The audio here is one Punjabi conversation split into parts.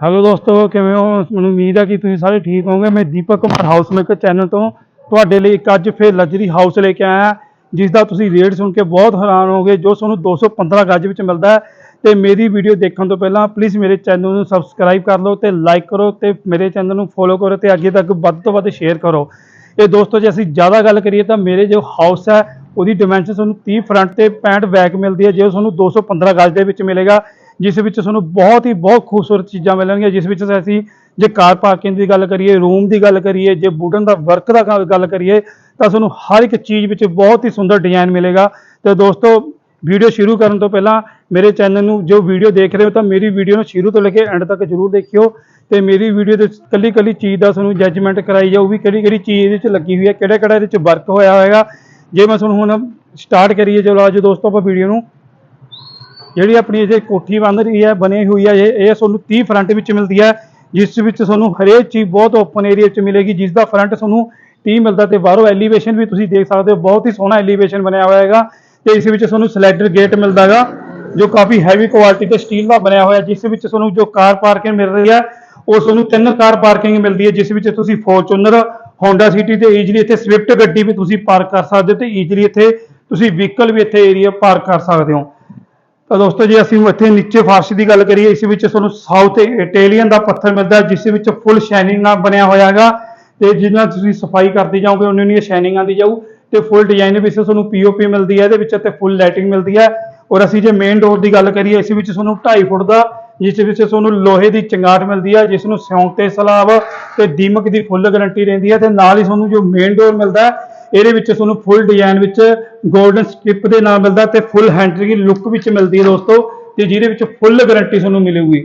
ਹੈਲੋ ਦੋਸਤੋ, ਕਿਵੇਂ ਹੋ? ਮੈਨੂੰ ਉਮੀਦ ਹੈ ਕਿ ਤੁਸੀਂ ਸਾਰੇ ਠੀਕ ਹੋਵੋਗੇ। ਮੈਂ Deepak Kumar House Maker channel ਤੋਂ। ਤੁਹਾਡੇ ਲਈ ਇੱਕ ਅੱਜ ਫਿਰ ਲਗਜ਼ਰੀ ਹਾਊਸ ਲੈ ਕੇ ਆਇਆ। ਜਿਸ ਦਾ ਤੁਸੀਂ ਰੇਟ ਸੁਣ ਕੇ ਬਹੁਤ ਹੈਰਾਨ ਹੋਗੇ ਜੋ ਤੁਹਾਨੂੰ 215 ਗਜ ਵਿੱਚ ਮਿਲਦਾ ਹੈ। ਤੇ ਮੇਰੀ ਵੀਡੀਓ ਦੇਖਣ ਤੋਂ ਪਹਿਲਾਂ ਪਲੀਜ਼ ਮੇਰੇ ਚੈਨਲ ਨੂੰ ਸਬਸਕ੍ਰਾਈਬ ਕਰ ਲਓ ਤੇ ਲਾਈਕ ਕਰੋ ਤੇ ਮੇਰੇ ਚੈਨਲ ਨੂੰ ਫੋਲੋ ਕਰੋ ਤੇ ਅੱਗੇ ਤੱਕ ਵੱਧ ਤੋਂ ਵੱਧ ਸ਼ੇਅਰ ਕਰੋ। ਇਹ ਦੋਸਤੋ, ਜੇ ਅਸੀਂ ਜ਼ਿਆਦਾ ਗੱਲ ਕਰੀਏ ਤਾਂ ਮੇਰੇ ਜੋ ਹਾਊਸ ਹੈ, ਉਹਦੀ ਡਾਈਮੈਂਸ਼ਨ ਤੁਹਾਨੂੰ 30 ਫਰੰਟ ਤੇ 65 ਬੈਕ ਮਿਲਦੀ ਹੈ। ਜੋ ਤੁਹਾਨੂੰ 215 ਗਜ ਦੇ ਵਿੱਚ ਮਿਲੇਗਾ ਜਿਸ ਵਿੱਚ ਤੁਹਾਨੂੰ ਬਹੁਤ ਹੀ ਬਹੁਤ ਖੂਬਸੂਰਤ ਚੀਜ਼ਾਂ ਮਿਲਣਗੀਆਂ, ਜਿਸ ਵਿੱਚ ਅਸੀਂ ਜੇ ਕਾਰ ਪਾਰਕਿੰਗ ਦੀ ਗੱਲ ਕਰੀਏ, ਰੂਮ ਦੀ ਗੱਲ ਕਰੀਏ, ਜੇ ਵੁਡਨ ਦਾ ਵਰਕ ਦਾ ਗੱਲ- ਗੱਲ ਕਰੀਏ, ਤਾਂ ਤੁਹਾਨੂੰ ਹਰ ਇੱਕ ਚੀਜ਼ ਵਿੱਚ ਬਹੁਤ ਹੀ ਸੁੰਦਰ ਡਿਜ਼ਾਈਨ ਮਿਲੇਗਾ। ਤੇ ਦੋਸਤੋ ਵੀਡੀਓ ਸ਼ੁਰੂ ਕਰਨ ਤੋਂ ਪਹਿਲਾਂ ਮੇਰੇ ਚੈਨਲ ਨੂੰ ਜੋ ਵੀਡੀਓ ਦੇਖ ਰਹੇ ਹੋ, ਤਾਂ ਮੇਰੀ ਵੀਡੀਓ ਨੂੰ ਸ਼ੁਰੂ ਤੋਂ ਲੈ ਕੇ ਐਂਡ ਤੱਕ ਜਰੂਰ ਦੇਖਿਓ। ਤੇ ਮੇਰੀ ਵੀਡੀਓ ਦੇ ਕੱਲੀ ਕੱਲੀ ਚੀਜ਼ ਦਾ ਤੁਹਾਨੂੰ ਜੱਜਮੈਂਟ ਕਰਾਈ ਜਾਊ ਵੀ ਕਿਹੜੀ ਕਿਹੜੀ ਚੀਜ਼ ਇਹਦੇ ਵਿੱਚ ਲੱਗੀ ਹੋਈ ਹੈ ਕਿਹੜਾ ਕਿਹੜਾ ਇਹਦੇ ਵਿੱਚ ਵਰਕ ਹੋਇਆ ਹੋਏਗਾ। ਜੇ ਮੈਂ ਤੁਹਾਨੂੰ ਹੁਣ ਸਟਾਰਟ ਕਰੀਏ, ਚਲੋ ਅੱਜ ਦੋਸਤੋ ਆਪਾਂ ਵੀਡੀਓ ਨੂੰ ਜਿਹੜੀ ਆਪਣੀ ਇਹ ਕੋਠੀ ਬਣ ਰਹੀ ਹੈ, ਬਣੀ ਹੋਈ ਹੈ, ਇਹ ਇਹ ਤੁਹਾਨੂੰ 30 ਫਰੰਟ ਵਿੱਚ ਮਿਲਦੀ ਹੈ, ਜਿਸ ਵਿੱਚ ਤੁਹਾਨੂੰ ਹਰੇਕ ਚੀਜ਼ ਬਹੁਤ ਓਪਨ ਏਰੀਆ ਵਿੱਚ ਮਿਲੇਗੀ, ਜਿਸ ਦਾ ਫਰੰਟ ਤੁਹਾਨੂੰ 30 ਮਿਲਦਾ ਤੇ ਬਾਹਰੋਂ ਐਲੀਵੇਸ਼ਨ ਵੀ ਤੁਸੀਂ ਦੇਖ ਸਕਦੇ ਹੋ, ਬਹੁਤ ਹੀ ਸੋਹਣਾ ਐਲੀਵੇਸ਼ਨ ਬਣਿਆ ਹੋਇਆ ਹੈਗਾ ਤੇ ਇਸ ਵਿੱਚ ਤੁਹਾਨੂੰ ਸਲਾਈਡਰ ਗੇਟ ਮਿਲਦਾ ਹੈਗਾ, ਜੋ ਕਾਫੀ ਹੈਵੀ ਕੁਆਲਿਟੀ ਤੇ ਸਟੀਲ ਦਾ ਬਣਿਆ ਹੋਇਆ, ਜਿਸ ਵਿੱਚ ਤੁਹਾਨੂੰ ਜੋ ਕਾਰ ਪਾਰਕਿੰਗ ਮਿਲ ਰਹੀ ਹੈ, ਉਹ ਤੁਹਾਨੂੰ ਤਿੰਨ ਕਾਰ ਪਾਰਕਿੰਗ ਮਿਲਦੀ ਹੈ, ਜਿਸ ਵਿੱਚ ਤੁਸੀਂ ਫੋਰਚੂਨਰ ਹੋਂਡਾ ਸਿਟੀ ਤੇ ਈਜ਼ੀਲੀ ਇੱਥੇ ਸਵਿਫਟ ਗੱਡੀ ਵੀ ਤੁਸੀਂ ਪਾਰਕ ਕਰ ਸਕਦੇ ਹੋ ਤੇ ਈਜ਼ੀਲੀ ਇੱਥੇ ਤੁਸੀਂ ਵਹੀਕਲ ਵੀ ਇੱਥੇ ਏਰੀਆ ਪਾਰਕ ਕਰ ਸਕਦੇ ਹੋ। ਤਾਂ ਦੋਸਤੋ ਜੇ ਅਸੀਂ ਇੱਥੇ ਨੀਚੇ ਫਰਸ਼ ਦੀ ਗੱਲ ਕਰੀਏ, ਇਸ ਵਿੱਚ ਤੁਹਾਨੂੰ ਸਾਊਥ ਇਟਾਲੀਅਨ ਦਾ ਪੱਥਰ ਮਿਲਦਾ ਜਿਸ ਵਿੱਚ ਫੁੱਲ ਸ਼ਾਈਨਿੰਗ ਨਾਲ ਬਣਿਆ ਹੋਇਆ ਹੈਗਾ। ਤੇ ਜਿੰਨਾ ਤੁਸੀਂ ਸਫ਼ਾਈ ਕਰਦੇ ਜਾਓਗੇ ਉਨੀ ਉਨੀ ਸ਼ਾਈਨਿੰਗ ਆਉਂਦੀ ਜਾਊ। ਤੇ ਫੁੱਲ ਡਿਜ਼ਾਈਨ ਵਿੱਚ ਤੁਹਾਨੂੰ ਪੀਓਪੀ ਮਿਲਦੀ ਹੈ, ਇਹਦੇ ਵਿੱਚ ਤੇ ਫੁੱਲ ਲਾਈਟਿੰਗ ਮਿਲਦੀ ਹੈ। ਔਰ ਅਸੀਂ ਜੇ ਮੇਨ ਡੋਰ ਦੀ ਗੱਲ ਕਰੀਏ, ਇਸ ਵਿੱਚ ਤੁਹਾਨੂੰ 2.5 ਫੁੱਟ ਦਾ, ਜਿਸ ਵਿੱਚ ਤੁਹਾਨੂੰ ਲੋਹੇ ਦੀ ਚੰਗਾਟ ਮਿਲਦੀ ਹੈ, ਜਿਸ ਨੂੰ ਸਿਉਂਕ ਤੇ ਸਲਾਬ ਤੇ ਦੀਮਕ ਦੀ ਫੁੱਲ ਗਾਰੰਟੀ ਰਹਿੰਦੀ ਹੈ। ਤੇ ਨਾਲ ਹੀ ਤੁਹਾਨੂੰ ਜੋ ਮੇਨ ਡੋਰ ਮਿਲਦਾ ਹੈ ਇਹਦੇ ਵਿੱਚ ਤੁਹਾਨੂੰ ਫੁੱਲ ਡਿਜ਼ਾਈਨ ਵਿੱਚ 골ਡਨ ਸਟ੍ਰਿਪ ਦੇ ਨਾਲ ਮਿਲਦਾ ਤੇ ਫੁੱਲ ਹੈਂਡਲ ਲੁੱਕ ਵਿੱਚ ਮਿਲਦੀ ਹੈ ਦੋਸਤੋ, ਤੇ ਜਿਹਦੇ ਵਿੱਚ ਫੁੱਲ ਗਾਰੰਟੀ ਤੁਹਾਨੂੰ ਮਿਲੇਗੀ।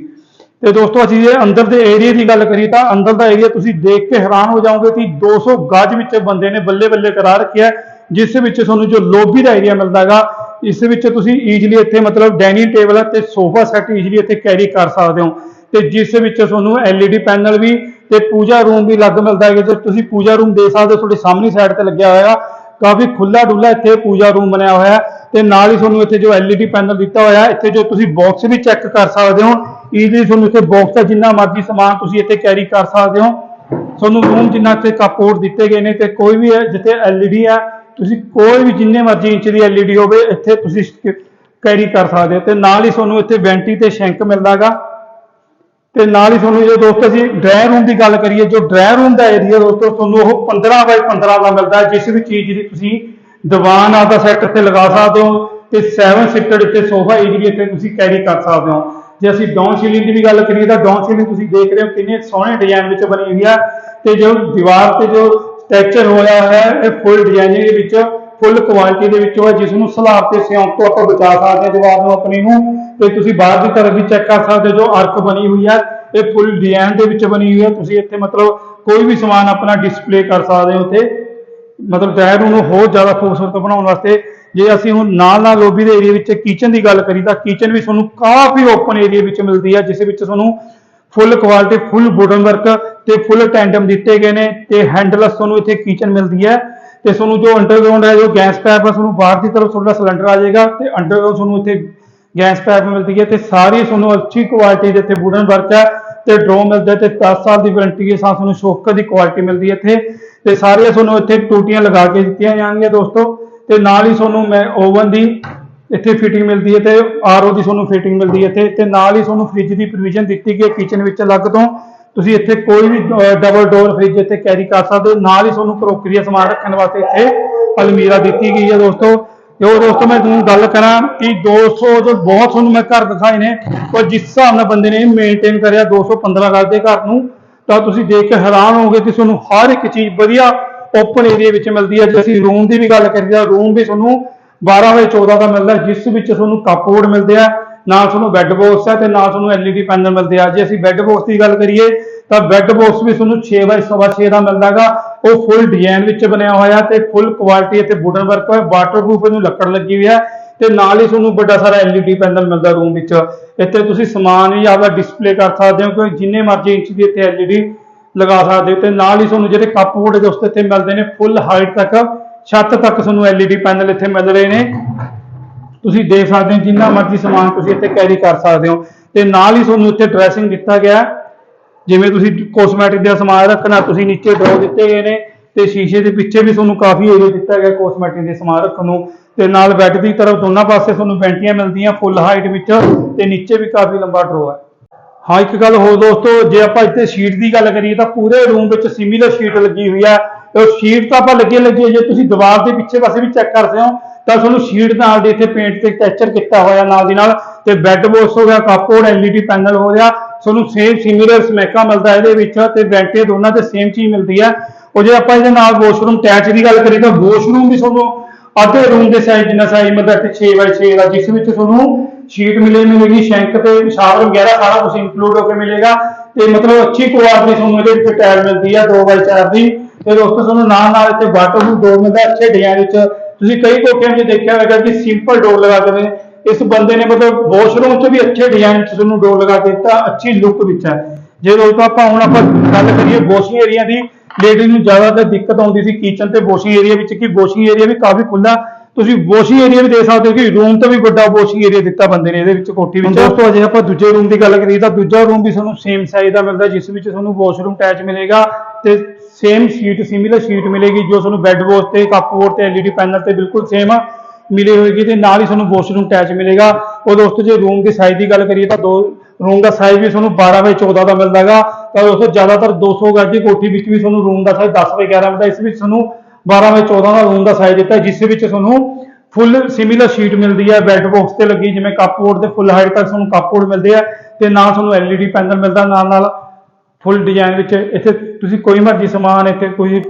ਤੇ ਦੋਸਤੋ, ਅਸੀਂ ਜੇ ਅੰਦਰ ਦੇ ਏਰੀਆ ਦੀ ਗੱਲ ਕਰੀਏ ਤਾਂ ਅੰਦਰ ਦਾ ਏਰੀਆ ਤੁਸੀਂ ਦੇਖ ਕੇ ਹੈਰਾਨ ਹੋ ਜਾਓਗੇ ਕਿ 200 ਗਜ ਵਿੱਚ ਬੰਦੇ ਨੇ ਬੱਲੇ ਬੱਲੇ ਕਰਾ ਰੱਖਿਆ ਜਿਸ ਵਿੱਚ ਤੁਹਾਨੂੰ ਜੋ ਲੋਬੀ ਦਾ ਏਰੀਆ ਮਿਲਦਾ ਹੈਗਾ, ਇਸ ਵਿੱਚ ਤੁਸੀਂ ਈਜ਼ੀਲੀ ਇੱਥੇ ਮਤਲਬ ਡਾਈਨਿੰਗ ਟੇਬਲ ਤੇ ਸੋਫਾ ਸੈੱਟ ਈਜ਼ੀਲੀ ਇੱਥੇ ਕੈਰੀ ਕਰ ਸਕਦੇ ਹੋ। ਤੇ ਜਿਸ ਵਿੱਚ ਤੁਹਾਨੂੰ LED ਪੈਨਲ ਵੀ ਤੇ ਪੂਜਾ ਰੂਮ ਵੀ ਲੱਗ ਮਿਲਦਾ ਹੈ ਜੇ ਤੁਸੀਂ ਪੂਜਾ ਰੂਮ ਦੇ ਸਕਦੇ ਹੋ, ਤੁਹਾਡੇ ਸਾਹਮਣੇ ਸਾਈਡ ਤੇ ਲੱਗਿਆ ਹੋਇਆ ਕਾਫੀ ਖੁੱਲਾ ਡੁੱਲਾ ਇੱਥੇ ਪੂਜਾ ਰੂਮ ਬਣਿਆ ਹੋਇਆ ਹੈ ਤੇ ਨਾਲ ਹੀ ਤੁਹਾਨੂੰ ਇੱਥੇ ਜੋ LED ਪੈਨਲ ਦਿੱਤਾ ਹੋਇਆ ਇੱਥੇ ਜੋ ਤੁਸੀਂ ਬਾਕਸ ਵੀ ਚੈੱਕ ਕਰ ਸਕਦੇ ਹੋ। ਈਜ਼ੀਲੀ ਤੁਹਾਨੂੰ ਇੱਥੇ ਬਾਕਸ ਦਾ ਜਿੰਨਾ ਮਰਜ਼ੀ ਸਮਾਨ ਤੁਸੀਂ ਇੱਥੇ ਕੈਰੀ ਕਰ ਸਕਦੇ ਹੋ। ਤੁਹਾਨੂੰ ਰੂਮ ਜਿੰਨਾ ਇੱਥੇ ਕਪਬੋਰਡ ਦਿੱਤੇ ਗਏ ਨੇ ਤੇ ਕੋਈ ਵੀ ਹੈ, ਜਿੱਥੇ LED ਹੈ, ਤੁਸੀਂ ਕੋਈ ਵੀ ਜਿੰਨੇ ਮਰਜ਼ੀ ਇੰਚ ਦੀ LED ਹੋਵੇ, ਇੱਥੇ ਤੁਸੀਂ ਕੈਰੀ ਕਰ ਸਕਦੇ ਹੋ। ਤੇ ਨਾਲ ਹੀ ਤੁਹਾਨੂੰ ਇੱਥੇ ਵੈਂਟੀ ਤੇ ਸ਼ੈਂਕ ਮਿਲਦਾਗਾ ਤੇ ਨਾਲ ਹੀ ਤੁਹਾਨੂੰ ਜੇ ਦੋਸਤੋ ਅਸੀਂ ਡਰਾਇੰਗ ਰੂਮ ਦੀ ਗੱਲ ਕਰੀਏ, ਜੋ ਡਰਾਇੰਗ ਰੂਮ ਦਾ ਏਰੀਆ ਦੋਸਤੋ, ਤੁਹਾਨੂੰ ਉਹ 15 ਬਾਈ 15 ਦਾ ਮਿਲਦਾ ਹੈ, ਜਿਸ ਵੀ ਚੀਜ਼ ਦੀ ਤੁਸੀਂ ਦੀਵਾਨ ਆਪਦਾ ਸੈੱਟ ਇੱਥੇ ਲਗਾ ਸਕਦੇ ਹੋ ਤੇ 7 ਸੀਟਡ ਇੱਥੇ ਸੋਫਾ ਈਜ਼ੀਲੀ ਇੱਥੇ ਤੁਸੀਂ ਕੈਰੀ ਕਰ ਸਕਦੇ ਹੋ। ਜੇ ਅਸੀਂ ਡਾਊਨ ਸੀਲਿੰਗ ਦੀ ਵੀ ਗੱਲ ਕਰੀਏ ਤਾਂ ਡਾਊਨ ਸੀਲਿੰਗ ਤੁਸੀਂ ਦੇਖ ਰਹੇ ਹੋ ਕਿੰਨੇ ਸੋਹਣੇ ਡਿਜ਼ਾਈਨ ਵਿੱਚ ਬਣੀ ਹੋਈ ਹੈ ਤੇ ਜੋ ਦੀਵਾਰ ਤੇ ਜੋ ਸਟ੍ਰਕਚਰ ਹੋਇਆ ਹੈ, ਇਹ ਫੁੱਲ ਡਿਜ਼ਾਈਨਿੰਗ ਦੇ ਵਿੱਚ ਫੁੱਲ ਕੁਆਲਿਟੀ ਦੇ ਵਿੱਚੋਂ ਹੈ, ਜਿਸ ਨੂੰ ਸਲਾਬ ਤੇ ਸਿਉਂਕ ਤੋਂ ਆਪਾਂ ਬਚਾ ਸਕਦੇ ਹਾਂ ਜਵਾਬ ਨੂੰ ਆਪਣੀ ਨੂੰ, ਤੇ ਤੁਸੀਂ ਬਾਹਰ ਦੀ ਤਰਫ ਵੀ ਚੈੱਕ ਕਰ ਸਕਦੇ ਹੋ ਜੋ ਅਰਕ ਬਣੀ ਹੋਈ ਹੈ, ਇਹ ਫੁੱਲ ਡਿਜ਼ਾਈਨ ਦੇ ਵਿੱਚ ਬਣੀ ਹੋਈ ਹੈ, ਤੁਸੀਂ ਇੱਥੇ ਮਤਲਬ ਕੋਈ ਵੀ ਸਮਾਨ ਆਪਣਾ ਡਿਸਪਲੇ ਕਰ ਸਕਦੇ ਹੋ ਉੱਥੇ। ਮਤਲਬ ਡਰਾਇਰ ਰੂਮ ਨੂੰ ਹੋਰ ਜ਼ਿਆਦਾ ਖੂਬਸੂਰਤ ਬਣਾਉਣ ਵਾਸਤੇ, ਜੇ ਅਸੀਂ ਹੁਣ ਨਾਲ ਨਾਲ ਲੋਬੀ ਦੇ ਏਰੀਆ ਵਿੱਚ ਕਿਚਨ ਦੀ ਗੱਲ ਕਰੀ ਤਾਂ ਕਿਚਨ ਵੀ ਤੁਹਾਨੂੰ ਕਾਫੀ ਓਪਨ ਏਰੀਆ ਵਿੱਚ ਮਿਲਦੀ ਹੈ, ਜਿਸ ਵਿੱਚ ਤੁਹਾਨੂੰ full quality full wooden work ਤੇ ਫੁੱਲ ਟੈਂਡਮ ਦਿੱਤੇ ਗਏ ਨੇ, ਤੇ ਹੈਂਡਲਸ ਤੁਹਾਨੂੰ ਇੱਥੇ ਕਿਚਨ ਮਿਲਦੀ ਹੈ। ਤੇ ਤੁਹਾਨੂੰ ਜੋ ਅੰਡਰਗਰਾਉਂਡ ਹੈ, ਜੋ ਗੈਸ ਪਾਈਪ ਹੈ, ਤੁਹਾਨੂੰ ਬਾਹਰ ਦੀ ਤਰਫ ਤੁਹਾਡਾ ਸਿਲੰਡਰ ਆ ਜਾਏਗਾ ਤੇ ਅੰਡਰਗਰਾਉਂਡ ਤੁਹਾਨੂੰ ਇੱਥੇ ਗੈਸ ਪਾਈਪ ਮਿਲਦੀ ਹੈ ਤੇ ਸਾਰੀ ਤੁਹਾਨੂੰ ਅੱਛੀ ਕੁਆਲਿਟੀ ਦੇ ਇੱਥੇ ਵੁਡਨ ਵਰਕ ਹੈ ਤੇ ਡਰੋ ਮਿਲਦਾ ਹੈ ਤੇ 10 ਸਾਲ ਦੀ ਵਾਰੰਟੀ ਕੇ ਸਾਥ ਤੁਹਾਨੂੰ ਸ਼ੋਕਰ ਦੀ ਕੁਆਲਿਟੀ ਮਿਲਦੀ ਹੈ ਇੱਥੇ ਤੇ ਸਾਰੀਆਂ ਤੁਹਾਨੂੰ ਇੱਥੇ ਟੂਟੀਆਂ ਲਗਾ ਕੇ ਦਿੱਤੀਆਂ ਜਾਣਗੀਆਂ ਦੋਸਤੋ ਤੇ ਨਾਲ ਹੀ ਤੁਹਾਨੂੰ ਮੈਂ ਓਵਨ ਦੀ ਇੱਥੇ ਫਿਟਿੰਗ ਮਿਲਦੀ ਹੈ ਤੇ ਆਰਓ ਦੀ ਤੁਹਾਨੂੰ ਫਿਟਿੰਗ ਮਿਲਦੀ ਹੈ ਇੱਥੇ ਤੇ ਨਾਲ ਹੀ ਤੁਹਾਨੂੰ ਫ੍ਰਿਜ ਦੀ ਪ੍ਰੋਵੀਜ਼ਨ ਦਿੱਤੀ ਗਈ ਹੈ ਕਿਚਨ ਵਿੱਚ ਅਲੱਗ ਤੋਂ ਤੁਸੀਂ ਇੱਥੇ ਕੋਈ ਵੀ ਡਬਲ ਡੋਰ ਫ੍ਰਿਜ ਇੱਥੇ ਕੈਰੀ ਕਰ ਸਕਦੇ ਹੋ। ਨਾਲ ਹੀ ਤੁਹਾਨੂੰ ਕਰੋਕਰੀ ਦਾ ਸਮਾਨ ਰੱਖਣ ਵਾਸਤੇ ਇੱਥੇ ਅਲਮੀਰਾ ਦਿੱਤੀ ਗਈ ਹੈ ਦੋਸਤੋ। ਤੇ ਉਹ ਦੋਸਤੋ, ਮੈਂ ਤੁਹਾਨੂੰ ਗੱਲ ਕਰਾਂ ਕਿ 200 ਤੋਂ ਬਹੁਤ ਤੁਹਾਨੂੰ ਮੈਂ ਘਰ ਦਿਖਾਏ ਨੇ ਪਰ ਜਿਸ ਹਿਸਾਬ ਨਾਲ ਬੰਦੇ ਨੇ ਮੇਨਟੇਨ ਕਰਿਆ 215 ਗਜ਼ ਦੇ ਘਰ ਨੂੰ, ਤਾਂ ਤੁਸੀਂ ਦੇਖ ਕੇ ਹੈਰਾਨ ਹੋਗੇ ਕਿ ਤੁਹਾਨੂੰ ਹਰ ਇੱਕ ਚੀਜ਼ ਵਧੀਆ ਓਪਨ ਏਰੀਆ ਵਿੱਚ ਮਿਲਦੀ ਹੈ। ਜੇ ਅਸੀਂ ਰੂਮ ਦੀ ਵੀ ਗੱਲ ਕਰੀਏ, ਤਾਂ ਰੂਮ ਵੀ ਤੁਹਾਨੂੰ 12 ਬਾਈ 14 ਦਾ ਮਿਲਦਾ ਜਿਸ ਵਿੱਚ ਤੁਹਾਨੂੰ ਕੱਪਬੋਰਡ ਮਿਲਦੇ ਆ, ਨਾਲ ਤੁਹਾਨੂੰ ਬੈੱਡ ਬਾਕਸ ਹੈ ਤੇ ਨਾਲ ਤੁਹਾਨੂੰ LED ਪੈਨਲ ਮਿਲਦੇ ਆ। ਜੇ ਅਸੀਂ ਬੈੱਡ ਬਾਕਸ ਦੀ ਗੱਲ ਕਰੀਏ ਤਾਂ ਬੈੱਡ ਬਾਕਸ ਵੀ ਤੁਹਾਨੂੰ 6 ਬਾਈ 6 ਦਾ ਮਿਲਦਾਗਾ। ਉਹ ਫੁੱਲ ਡਿਜ਼ਾਈਨ ਵਿੱਚ ਬਣਿਆ ਹੋਇਆ ਤੇ ਫੁੱਲ ਕੁਆਲਿਟੀ ਅਤੇ ਵੁਡਨ ਵਰਕ ਹੋਇਆ ਵਾਟਰਪ੍ਰੂਫ ਇਹਨੂੰ ਲੱਕੜ ਲੱਗੀ ਹੋਈ ਹੈ ਤੇ ਨਾਲ ਹੀ ਤੁਹਾਨੂੰ ਵੱਡਾ ਸਾਰਾ LED ਪੈਨਲ ਮਿਲਦਾ ਰੂਮ ਵਿੱਚ। ਇੱਥੇ ਤੁਸੀਂ ਸਮਾਨ ਵੀ ਆਪਦਾ ਡਿਸਪਲੇ ਕਰ ਸਕਦੇ ਹੋ, ਕੋਈ ਜਿੰਨੇ ਮਰਜ਼ੀ ਇੰਚ ਦੀ ਇੱਥੇ LED ਲਗਾ ਸਕਦੇ ਹੋ। ਤੇ ਨਾਲ ਹੀ ਤੁਹਾਨੂੰ ਜਿਹੜੇ ਕੱਪਬੋਰਡ ਦੇ ਉੱਤੇ ਇੱਥੇ ਮਿਲਦੇ ਨੇ ਫੁੱਲ ਹਾਈਟ ਤੱਕ, ਛੱਤ ਤੱਕ ਤੁਹਾਨੂੰ LED ਪੈਨਲ ਇੱਥੇ ਮਿਲ ਰਹੇ ਨੇ। ਤੁਸੀਂ ਦੇਖ ਸਕਦੇ ਹੋ, ਜਿੰਨਾ ਮਰਜ਼ੀ ਸਮਾਨ ਤੁਸੀਂ ਇੱਥੇ ਕੈਰੀ ਕਰ ਸਕਦੇ ਹੋ। ਤੇ ਨਾਲ ਹੀ ਤੁਹਾਨੂੰ ਇੱਥੇ ਡਰੈਸਿੰਗ ਦਿੱਤਾ ਗਿਆ ਹੈ। ਜਿਵੇਂ ਤੁਸੀਂ ਕੋਸਮੈਟਿਕ ਦਾ ਸਮਾਨ ਰੱਖਣਾ, ਤੁਸੀਂ ਨੀਚੇ ਡਰੋ ਦਿੱਤੇ ਗਏ ਨੇ ਤੇ ਸ਼ੀਸ਼ੇ ਦੇ ਪਿੱਛੇ ਵੀ ਤੁਹਾਨੂੰ ਕਾਫੀ ਏਰੀਆ ਦਿੱਤਾ ਗਿਆ ਕੋਸਮੈਟਿਕ ਦੇ ਸਮਾਨ ਰੱਖਣ ਨੂੰ। ਤੇ ਨਾਲ ਬੈੱਡ ਦੀ ਤਰਫ ਦੋਨਾਂ ਪਾਸੇ ਤੁਹਾਨੂੰ ਬੈਂਟੀਆਂ ਮਿਲਦੀਆਂ ਫੁੱਲ ਹਾਈਟ ਵਿੱਚ ਤੇ ਨੀਚੇ ਵੀ ਕਾਫੀ ਲੰਬਾ ਡਰੋ ਹੈ। ਹਾਂ, ਇੱਕ ਗੱਲ ਹੋਰ ਦੋਸਤੋ, ਜੇ ਆਪਾਂ ਇੱਥੇ ਸ਼ੀਟ ਦੀ ਗੱਲ ਕਰੀਏ ਤਾਂ ਪੂਰੇ ਰੂਮ ਵਿੱਚ ਸਿਮੀਲਰ ਸ਼ੀਟ ਲੱਗੀ ਹੋਈ ਹੈ। ਤੇ ਉਹ ਸ਼ੀਟ ਤਾਂ ਆਪਾਂ ਲੱਗੇ ਲੱਗੀ ਜੇ ਤੁਸੀਂ ਦੀਵਾਰ ਦੇ ਪਿੱਛੇ ਪਾਸੇ ਵੀ ਚੈੱਕ ਕਰਦੇ ਹੋ, ਤਾਂ ਤੁਹਾਨੂੰ ਸ਼ੀਟ ਨਾਲ ਦੇ ਇੱਥੇ ਪੇਂਟ ਤੇ ਟੈਕਸਚਰ ਕੀਤਾ ਹੋਇਆ ਨਾਲ ਦੀ ਨਾਲ। ਤੇ ਬੈੱਡ ਬੋਕਸ ਹੋ ਗਿਆ ਕਾਪੋਰਡ ਐਲਈਡੀ ਪੈਨਲ ਹੋ ਗਿਆ ਤੁਹਾਨੂੰ ਸੇਮ ਸਿਮੀਲਰ ਸਮੈਕਾ ਮਿਲਦਾ ਇਹਦੇ ਵਿੱਚ ਤੇ ਵੈਂਟੇ ਦੋਨਾਂ ਤੇ ਸੇਮ ਚੀਜ਼ ਮਿਲਦੀ ਹੈ। ਉਹ ਜੇ ਆਪਾਂ ਇਹਦੇ ਨਾਲ ਵਾਸ਼ਰੂਮ ਅਟੈਚ ਦੀ ਗੱਲ ਕਰੀਏ ਤਾਂ ਵਾਸ਼ਰੂਮ ਵੀ ਤੁਹਾਨੂੰ ਅੱਧੇ ਰੂਮ ਦੇ ਸਾਈਜ਼ ਜਿੰਨਾ ਸਾਈਜ਼ ਮਤਲਬ ਇੱਥੇ 6x6 ਦਾ ਜਿਸ ਵਿੱਚ ਤੁਹਾਨੂੰ ਸ਼ੀਟ ਮਿਲੇ, ਮਿਲੇਗੀ ਸ਼ੈਂਕ ਤੇ ਸ਼ਾਵਰ ਵਗੈਰਾ ਸਾਰਾ ਕੁਝ ਇਨਕਲੂਡ ਹੋ ਕੇ ਮਿਲੇਗਾ ਤੇ ਮਤਲਬ ਅੱਛੀ ਕੁਆਲਿਟੀ ਤੁਹਾਨੂੰ ਇਹਦੇ ਵਿੱਚ ਟਾਇਲ ਮਿਲਦੀ ਹੈ 2x4 ਦੀ। ਤੇ ਦੋਸਤੋ, ਤੁਹਾਨੂੰ ਨਾਲ ਨਾਲ ਇੱਥੇ ਵਾਟਰਪ੍ਰੂਫ ਡੋਰ ਮਿਲਦਾ, ਅੱਛੇ ਡਿਜ਼ਾਈਨ ਵਿੱਚ। ਤੁਸੀਂ ਕਈ ਕੋਠਿਆਂ 'ਚ ਦੇਖਿਆ ਹੋਵੇਗਾ ਕਿ ਸਿੰਪਲ ਡੋਰ ਲਗਾ ਕੇ ਇਸ ਬੰਦੇ ਨੇ ਮਤਲਬ ਵਾਸ਼ਰੂਮ 'ਚ ਵੀ ਅੱਛੇ ਡਿਜ਼ਾਈਨ 'ਚ ਤੁਹਾਨੂੰ ਡੋਰ ਲਗਾ ਕੇ ਦਿੱਤਾ, ਅੱਛੀ ਲੁੱਕ ਵਿੱਚ ਹੈ। ਜੇ ਦੋਸਤੋ ਆਪਾਂ ਹੁਣ ਆਪਾਂ ਗੱਲ ਕਰੀਏ ਵਾਸ਼ਿੰਗ ਏਰੀਆ ਦੀ ਲੇਡੀਜ਼ ਨੂੰ ਜ਼ਿਆਦਾਤਰ ਦਿੱਕਤ ਆਉਂਦੀ ਸੀ ਕਿਚਨ ਤੇ ਵਾਸ਼ਿੰਗ ਏਰੀਆ ਵਿੱਚ ਕਿ ਵਾਸ਼ਿੰਗ ਏਰੀਆ ਵੀ ਕਾਫੀ ਖੁੱਲਾ ਤੁਸੀਂ ਵਾਸ਼ਿੰਗ ਏਰੀਆ ਵੀ ਦੇ ਸਕਦੇ ਹੋ ਕਿ ਰੂਮ ਤੋਂ ਵੀ ਵੱਡਾ ਵਾਸ਼ਿੰਗ ਏਰੀਆ ਦਿੱਤਾ ਬੰਦੇ ਨੇ ਇਹਦੇ ਵਿੱਚ ਕੋਠੀ ਵਿੱਚ। ਦੋਸਤੋ ਅਜੇ ਆਪਾਂ ਦੂਜੇ ਰੂਮ ਦੀ ਗੱਲ ਕਰੀਏ ਤਾਂ ਦੂਜਾ ਰੂਮ ਵੀ ਤੁਹਾਨੂੰ ਸੇਮ ਸਾਈਜ਼ ਦਾ ਮਿਲਦਾ, ਜਿਸ ਵਿੱਚ ਤੁਹਾਨੂੰ ਵਾਸ਼ਰੂਮ ਅਟੈਚ ਮਿਲੇਗਾ ਤੇ ਸੇਮ ਸ਼ੀਟ ਸਿਮਿਲਰ ਸ਼ੀਟ ਮਿਲੇਗੀ ਜੋ ਤੁਹਾਨੂੰ ਬੈੱਡ ਬੋਰਡ ਤੇ ਕੱਪਬੋਰਡ ਤੇ ਐਲਈਡੀ ਪੈਨਲ ਤੇ ਬਿਲਕੁਲ ਸੇਮ ਆ। ਮਿਲੀ ਹੋਏਗੀ ਤੇ ਨਾਲ ਹੀ ਤੁਹਾਨੂੰ ਵਾਸ਼ਰੂਮ ਅਟੈਚ ਮਿਲੇਗਾ। ਉਹ ਦੋਸਤੋ, ਜੇ ਰੂਮ ਦੀ ਸਾਈਜ਼ ਦੀ ਗੱਲ ਕਰੀਏ ਤਾਂ ਦੋ ਰੂਮ ਦਾ ਸਾਈਜ਼ ਵੀ ਤੁਹਾਨੂੰ 12 ਬਾਈ 14 ਦਾ ਮਿਲਦਾਗਾ। ਤਾਂ ਦੋਸਤੋ, ਜ਼ਿਆਦਾਤਰ 200 ਗੱਜ ਦੀ ਕੋਠੀ ਵਿੱਚ ਵੀ ਤੁਹਾਨੂੰ ਰੂਮ ਦਾ ਸਾਈਜ਼ 10 ਬਾਈ 11 ਮਿਲਦਾ। ਇਸ ਵਿੱਚ ਤੁਹਾਨੂੰ 12 ਬਾਈ 14 ਦਾ ਰੂਮ ਦਾ ਸਾਈਜ਼ ਦਿੱਤਾ ਜਿਸ ਵਿੱਚ ਤੁਹਾਨੂੰ ਫੁੱਲ ਸਿਮਿਲਰ ਸ਼ੀਟ ਮਿਲਦੀ ਹੈ। ਬੈੱਡ ਬਾਕਸ ਤੇ ਲੱਗੀ, ਜਿਵੇਂ ਕੱਪਬੋਰਡ ਤੇ ਫੁੱਲ ਹਾਈਟ ਤੱਕ ਤੁਹਾਨੂੰ ਕੱਪਬੋਰਡ ਮਿਲਦੇ ਆ ਤੇ ਨਾਲ ਤੁਹਾਨੂੰ ਐਲਈਡੀ ਪੈਨਲ ਮਿਲਦਾ। ਨਾਲ ਨਾਲ ਫੁੱਲ ਡਿਜ਼ਾਈਨ ਵਿੱਚ ਇੱਥੇ ਤੁਸੀਂ ਕੋਈ ਮਰਜ਼ੀ ਸਮਾਨ ਇੱਥੇ ਕੋਈ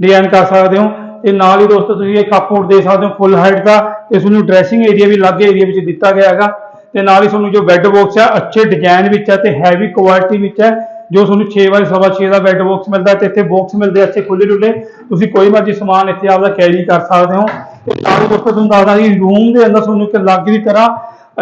ਡਿਜ਼ਾਈਨ ਕਰ ਸਕਦੇ ਹੋ। ਤੇ ਨਾਲ ਹੀ ਦੋਸਤੋ ਤੁਸੀਂ ਇਹ ਕੱਪਬੋਰਡ ਦੇ ਸਕਦੇ ਹੋ ਫੁੱਲ ਹਾਈਟ ਦਾ ਤੇ ਤੁਹਾਨੂੰ ਡਰੈਸਿੰਗ ਏਰੀਆ ਵੀ ਅਲੱਗ ਏਰੀਆ ਵਿੱਚ ਦਿੱਤਾ ਗਿਆ ਹੈਗਾ ਤੇ ਨਾਲ ਹੀ ਤੁਹਾਨੂੰ ਜੋ ਬੈੱਡ ਬਾਕਸ ਹੈ ਅੱਛੇ ਡਿਜ਼ਾਈਨ ਵਿੱਚ ਹੈ ਤੇ ਹੈਵੀ ਕੁਆਲਿਟੀ ਵਿੱਚ ਹੈ ਜੋ ਤੁਹਾਨੂੰ 6 ਬਾਈ ਸਵਾ 6 ਦਾ ਬੈੱਡ ਬਾਕਸ ਮਿਲਦਾ ਹੈ ਤੇ ਇੱਥੇ ਬਾਕਸ ਮਿਲਦੇ ਅੱਛੇ ਖੁੱਲੇ ਡੁੱਲੇ, ਤੁਸੀਂ ਕੋਈ ਮਰਜ਼ੀ ਸਮਾਨ ਇੱਥੇ ਆਪਦਾ ਕੈਰੀ ਕਰ ਸਕਦੇ ਹੋ। ਤੇ ਨਾਲ ਦੋਸਤੋ ਤੁਹਾਨੂੰ ਦੱਸਦਾ ਕਿ ਰੂਮ ਦੇ ਅੰਦਰ ਤੁਹਾਨੂੰ ਇੱਕ ਅਲੱਗ ਦੀ ਤਰ੍ਹਾਂ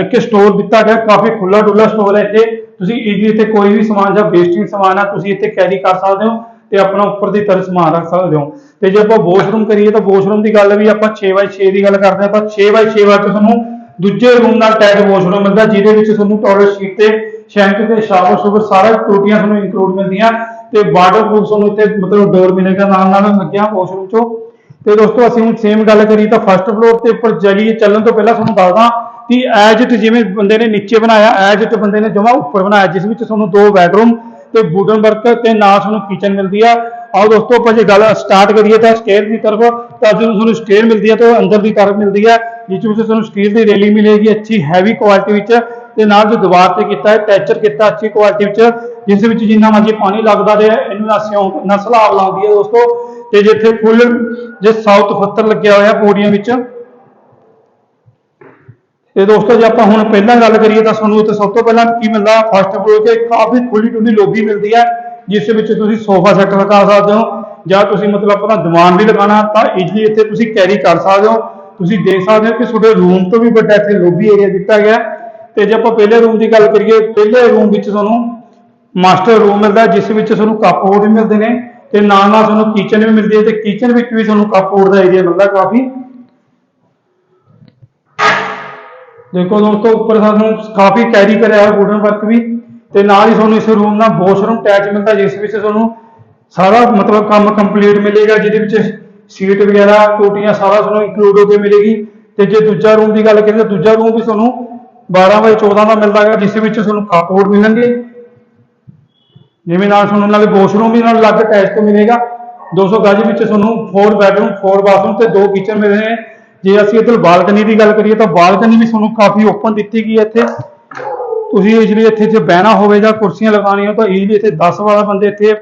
ਇੱਕ ਸਟੋਰ ਦਿੱਤਾ ਗਿਆ, ਕਾਫੀ ਖੁੱਲਾ ਡੁੱਲਾ ਸਟੋਰ ਹੈ ਇੱਥੇ। ਤੁਸੀਂ ਈਜ਼ੀ ਇੱਥੇ ਕੋਈ ਵੀ ਸਮਾਨ ਜਾਂ ਵੇਸਟਿੰਗ ਸਮਾਨ ਆ, ਤੁਸੀਂ ਇੱਥੇ ਕੈਰੀ ਕਰ ਸਕਦੇ ਹੋ। ਤੇ ਆਪਣਾ ਉੱਪਰ ਦੀ ਤਰ੍ਹਾਂ ਸਮਾਨ ਰੱਖ ਸਕਦੇ ਹੋ। ਤੇ ਜੇ ਆਪਾਂ ਵਾਸ਼ਰੂਮ ਕਰੀਏ ਤਾਂ ਵਾਸ਼ਰੂਮ ਦੀ ਗੱਲ ਵੀ ਆਪਾਂ 6x6 ਦੀ ਗੱਲ ਕਰਦੇ ਹਾਂ, ਤਾਂ 6x6 ਵਾਰ ਤੁਹਾਨੂੰ ਦੂਜੇ ਰੂਮ ਨਾਲ ਅਟੈਚ ਵਾਸ਼ਰੂਮ ਮਿਲਦਾ, ਜਿਹਦੇ ਵਿੱਚ ਤੁਹਾਨੂੰ ਟਾਇਲਟ ਸ਼ੀਟ ਤੇ ਸ਼ੈਂਕ ਤੇ ਸ਼ਾਵਰ ਸ਼ੂਵਰ ਸਾਰਾ ਟੂਟੀਆਂ ਤੁਹਾਨੂੰ ਇਨਕਲੂਡ ਮਿਲਦੀਆਂ। ਤੇ ਵਾਟਰਪ੍ਰੂਫ ਤੁਹਾਨੂੰ ਇੱਥੇ ਮਤਲਬ ਡੋਰ ਮਿਲੇਗਾ ਨਾਲ ਨਾਲ ਲੱਗਿਆ ਵਾਸ਼ਰੂਮ ਚੋਂ। ਤੇ ਦੋਸਤੋ, ਅਸੀਂ ਹੁਣ ਸੇਮ ਗੱਲ ਕਰੀ ਤਾਂ ਫਸਟ ਫਲੋਰ ਤੇ ਉੱਪਰ ਜਾਈਏ ਚੱਲਣ ਤੋਂ ਪਹਿਲਾਂ ਤੁਹਾਨੂੰ ਦੱਸਦਾ ਕਿ ਐਜ ਇਟ ਜਿਵੇਂ ਬੰਦੇ ਨੇ ਨੀਚੇ ਬਣਾਇਆ ਐਜ ਇਟ ਬੰਦੇ ਨੇ ਜਮਾ ਉੱਪਰ ਬਣਾਇਆ, ਜਿਸ ਵਿੱਚ ਤੁਹਾਨੂੰ ਦੋ ਬੈਡਰੂਮ ਤੇ ਵੁਡਨ ਵਰਕ ਤੇ ਨਾਲ ਤੁਹਾਨੂੰ ਕਿਚਨ ਮਿਲਦੀ ਆ। ਆਓ ਦੋਸਤੋ, ਆਪਾਂ ਜੇ ਗੱਲ ਸਟਾਰਟ ਕਰੀਏ ਤਾਂ ਸਟੇਅਰ ਦੀ ਤਰਫ, ਤਾਂ ਜਦੋਂ ਤੁਹਾਨੂੰ ਸਟੇਅਰ ਮਿਲਦੀ ਹੈ ਤਾਂ ਉਹ ਅੰਦਰ ਦੀ ਤਰਫ ਮਿਲਦੀ ਹੈ ਜਿਸ ਵਿੱਚ ਤੁਹਾਨੂੰ ਸਟੀਲ ਦੀ ਰੇਲਿੰਗ ਮਿਲੇਗੀ ਅੱਛੀ ਹੈਵੀ ਕੁਆਲਿਟੀ ਵਿੱਚ ਤੇ ਨਾਲ ਜੋ ਦੀਵਾਰ ਤੇ ਕੀਤਾ ਹੈ ਟੈਚਰ ਕੀਤਾ ਅੱਛੀ ਕੁਆਲਿਟੀ ਵਿੱਚ, ਜਿਸ ਵਿੱਚ ਜਿੰਨਾ ਮਰਜ਼ੀ ਪਾਣੀ ਲੱਗਦਾ ਤੇ ਇਹਨੂੰ ਨਾ ਸਿਉਂਕ ਨਾ ਸਲਾਬ ਲਾਉਂਦੀ ਹੈ ਦੋਸਤੋ। ਤੇ ਜਿੱਥੇ ਫੁੱਲ ਜੇ ਸਾਊਥ ਫੱਤਰ ਲੱਗਿਆ ਹੋਇਆ ਪੌੜੀਆਂ ਵਿੱਚ ਤੇ ਦੋਸਤੋ, ਜੇ ਆਪਾਂ ਹੁਣ ਪਹਿਲਾਂ ਗੱਲ ਕਰੀਏ ਤਾਂ ਤੁਹਾਨੂੰ ਉੱਥੇ ਸਭ ਤੋਂ ਪਹਿਲਾਂ ਕੀ ਮਿਲਦਾ? ਫਸਟ ਫਲੋਰ ਤੇ ਕਾਫੀ ਖੁੱਲੀ ਡੁੱਲੀ ਲੋਬੀ ਮਿਲਦੀ ਹੈ, ਜਿਸ ਵਿੱਚ ਤੁਸੀਂ ਸੋਫਾ ਸੈੱਟ ਲਗਾ ਸਕਦੇ ਹੋ, ਜਾਂ ਤੁਸੀਂ ਮਤਲਬ ਆਪਣਾ ਦੀਵਾਨ ਵੀ ਲਗਾਉਣਾ, ਤਾਂ ਇਜ਼ਲੀ ਇੱਥੇ ਤੁਸੀਂ ਕੈਰੀ ਕਰ ਸਕਦੇ ਹੋ। ਤੁਸੀਂ ਦੇਖ ਸਕਦੇ ਹੋ ਕਿ ਤੁਹਾਡੇ ਰੂਮ ਤੋਂ ਵੀ ਵੱਡਾ ਇੱਥੇ ਲੋਬੀ ਏਰੀਆ ਦਿੱਤਾ ਗਿਆ ਹੈ। ਤੇ ਜੇ ਆਪਾਂ ਪਹਿਲੇ ਰੂਮ ਦੀ ਗੱਲ ਕਰੀਏ, ਪਹਿਲੇ ਰੂਮ ਵਿੱਚ ਤੁਹਾਨੂੰ ਮਾਸਟਰ ਰੂਮ ਮਿਲਦਾ ਜਿਸ ਵਿੱਚ ਤੁਹਾਨੂੰ ਕੱਪਬੋਰਡ ਵੀ ਮਿਲਦੇ ਨੇ, ਤੇ ਨਾਲ ਨਾਲ ਤੁਹਾਨੂੰ ਕਿਚਨ ਵੀ ਮਿਲਦੀ ਹੈ, ਤੇ ਕਿਚਨ ਵਿੱਚ ਵੀ ਤੁਹਾਨੂੰ ਕੱਪਬੋਰਡ ਦਾ ਏਰੀਆ ਮਿਲਦਾ ਕਾਫੀ। ਦੇਖੋ ਦੋਸਤੋ, ਉੱਪਰ ਸਾਨੂੰ ਕਾਫੀ ਕੈਰੀ ਕਰਿਆ ਹੋਇਆ ਵੁਡਨ ਵਰਕ ਵੀ ਤੇ ਨਾਲ ਹੀ ਤੁਹਾਨੂੰ ਇਸ ਰੂਮ ਨਾਲ ਵਾਸ਼ਰੂਮ ਅਟੈਚ ਮਿਲਦਾ, ਜਿਸ ਵਿੱਚ ਤੁਹਾਨੂੰ ਸਾਰਾ ਮਤਲਬ ਕੰਮ ਕੰਪਲੀਟ ਮਿਲੇਗਾ, ਜਿਹਦੇ ਵਿੱਚ ਸੀਟ ਵਗੈਰਾ ਟੋਟੀਆਂ ਸਾਰਾ ਤੁਹਾਨੂੰ ਇਨਕਲੂਡ ਹੋ ਕੇ ਮਿਲੇਗੀ। ਤੇ ਜੇ ਦੂਜਾ ਰੂਮ ਦੀ ਗੱਲ ਕਰੀਏ ਤਾਂ ਦੂਜਾ ਰੂਮ ਵੀ ਤੁਹਾਨੂੰ 12 ਬਾਈ 14 ਦਾ ਮਿਲਦਾ ਹੈ ਜਿਸ ਵਿੱਚ ਤੁਹਾਨੂੰ ਕੱਪਬੋਰਡ ਮਿਲਣਗੇ। ਜਿਵੇਂ ਨਾਲ ਤੁਹਾਨੂੰ ਨਾਲੇ ਵਾਸ਼ਰੂਮ ਵੀ ਨਾਲ ਅਲੱਗ ਅਟੈਚ ਤੋਂ ਮਿਲੇਗਾ। 200 ਗਜ ਵਿੱਚ ਤੁਹਾਨੂੰ 4 ਬੈਡਰੂਮ 4 ਬਾਥਰੂਮ ਤੇ ਦੋ ਕਿਚਨ ਮਿਲਦੇ ਨੇ। ਜੇ ਅਸੀਂ ਇੱਧਰ ਬਾਲਕਨੀ ਦੀ ਗੱਲ ਕਰੀਏ ਤਾਂ ਬਾਲਕਨੀ ਵੀ ਤੁਹਾਨੂੰ ਕਾਫੀ ਓਪਨ ਦਿੱਤੀ ਗਈ ਹੈ ਇੱਥੇ। ਤੁਸੀਂ ਇਜਲੀ ਇੱਥੇ ਜੇ ਬਹਿਣਾ ਹੋਵੇ ਜਾਂ ਕੁਰਸੀਆਂ ਲਗਾਉਣੀਆਂ ਤਾਂ ਇਜਲੀ ਇੱਥੇ 10 ਵਾਲਾ ਬੰਦੇ ਇੱਥੇ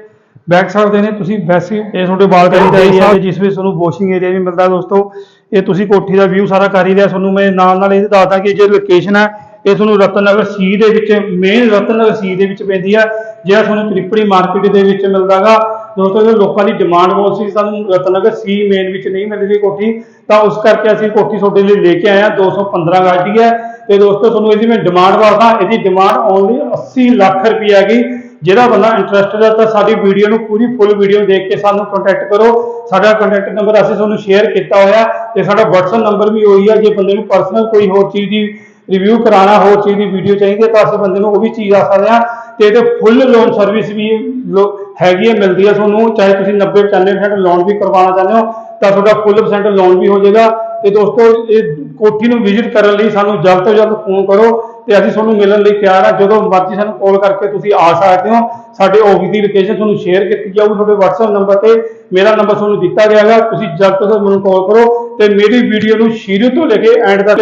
ਬੈਠ ਸਕਦੇ ਨੇ। ਤੁਸੀਂ ਵੈਸੇ ਇਹ ਤੁਹਾਡੇ ਬਾਲਕਨੀ ਦਾ ਏਰੀਆ ਹੈ ਜਿਸ ਵਿੱਚ ਤੁਹਾਨੂੰ ਵਾਸ਼ਿੰਗ ਏਰੀਆ ਵੀ ਮਿਲਦਾ ਦੋਸਤੋ, ਇਹ ਤੁਸੀਂ ਕੋਠੀ ਦਾ ਵਿਊ ਸਾਰਾ ਕਰ ਹੀ ਲਿਆ। ਤੁਹਾਨੂੰ ਮੈਂ ਨਾਲ ਨਾਲ ਇਹ ਦੱਸਦਾ ਕਿ ਜੇ ਲੋਕੇਸ਼ਨ ਹੈ, ਇਹ ਤੁਹਾਨੂੰ ਰਤਨਗਰ ਸੀ ਦੇ ਵਿੱਚ ਮੇਨ ਰਤਨਗਰ ਸੀ ਦੇ ਵਿੱਚ ਪੈਂਦੀ ਆ। ਜਿਹੜਾ ਤੁਹਾਨੂੰ ਤ੍ਰਿਪੜੀ ਮਾਰਕੀਟ ਦੇ ਵਿੱਚ ਮਿਲਦਾਗਾ। ਦੋਸਤੋ ਇਹ ਲੋਕਾਂ ਦੀ ਡਿਮਾਂਡ ਬਹੁਤ ਸੀ। ਸਾਨੂੰ ਰਤਨਗਰ ਸੀ ਮੇਨ ਵਿੱਚ ਨਹੀਂ ਮਿਲਦੀ ਕੋਠੀ। ਤਾਂ ਉਸ ਕਰਕੇ ਅਸੀਂ ਕੋਠੀ ਤੁਹਾਡੇ ਲਈ ਲੈ ਕੇ ਆਏ ਹਾਂ। 215 ਗਜ ਦੀ ਹੈ। ਤੇ ਦੋਸਤੋ, ਤੁਹਾਨੂੰ ਇਹਦੀ ਮੈਂ ਡਿਮਾਂਡ ਦੱਸਦਾ ਇਹਦੀ ਡਿਮਾਂਡ ਓਨਲੀ 80 ਲੱਖ ਰੁਪਏ ਹੈਗੀ। ਜਿਹੜਾ ਬੰਦਾ ਇੰਟਰਸਟਡ ਹੈ ਤਾਂ ਸਾਡੀ ਵੀਡੀਓ ਨੂੰ ਪੂਰੀ ਫੁੱਲ ਵੀਡੀਓ ਦੇਖ ਕੇ ਸਾਨੂੰ ਕੰਟੈਕਟ ਕਰੋ। ਸਾਡਾ ਕੰਟੈਕਟ ਨੰਬਰ ਅਸੀਂ ਤੁਹਾਨੂੰ ਸ਼ੇਅਰ ਕੀਤਾ ਹੋਇਆ ਤੇ ਸਾਡਾ WhatsApp ਨੰਬਰ ਵੀ ਉਹੀ ਹੈ। ਜੇ ਬੰਦੇ ਨੂੰ ਪਰਸਨਲ ਕੋਈ ਹੋਰ ਚੀਜ਼ ਦੀ ਰਿਵਿਊ ਕਰਾਉਣਾ, ਹੋਰ ਚੀਜ਼ ਦੀ ਵੀਡੀਓ ਚਾਹੀਦੀ ਹੈ ਤਾਂ ਅਸੀਂ ਬੰਦੇ ਨੂੰ ਉਹ ਵੀ ਚੀਜ਼ ਆ ਸਕਦੇ ਹਾਂ। ਤੇ ਇਹਦੇ ਫੁੱਲ ਲੋਨ ਸਰਵਿਸ ਵੀ ਲੋ- ਹੈਗੀ ਹੈ, ਮਿਲਦੀ ਹੈ ਤੁਹਾਨੂੰ। ਚਾਹੇ ਤੁਸੀਂ 90 95% ਲੋਨ ਵੀ ਕਰਵਾਉਣਾ ਚਾਹੁੰਦੇ ਹੋ ਤਾਂ ਤੁਹਾਡਾ ਫੁੱਲ ਪਰਸੈਂਟ ਲੋਨ ਵੀ ਹੋ ਜਾਏਗਾ। ਤੇ ਦੋਸਤੋ, ਇਹ ਕੋਠੀ ਨੂੰ ਵਿਜ਼ਿਟ ਕਰਨ ਲਈ ਸਾਨੂੰ ਜਲਦ ਤੋਂ ਜਲਦ ਫੋਨ ਕਰੋ ਤੇ ਅਸੀਂ ਤੁਹਾਨੂੰ ਮਿਲਣ ਲਈ ਤਿਆਰ ਹਾਂ ਜਦੋਂ ਮਰਜ਼ੀ ਸਾਨੂੰ ਕਾਲ ਕਰਕੇ ਤੁਸੀਂ ਆ ਸਕਦੇ ਹੋ। ਸਾਡੇ ਆਫਿਸ ਦੀ ਲੋਕੇਸ਼ਨ ਤੁਹਾਨੂੰ ਸ਼ੇਅਰ ਕੀਤੀ ਜਾਊਗੀ ਤੁਹਾਡੇ WhatsApp ਨੰਬਰ ਤੇ। ਮੇਰਾ ਨੰਬਰ ਤੁਹਾਨੂੰ ਦਿੱਤਾ ਗਿਆ ਹੈ ਤੁਸੀਂ ਜਲਦ ਤੋਂ ਜਲਦ ਮੈਨੂੰ ਕਾਲ ਕਰੋ ਤੇ ਮੇਰੀ ਵੀਡੀਓ ਨੂੰ ਸ਼ੁਰੂ ਤੋਂ ਲੈ ਕੇ ਐਂਡ ਤੱਕ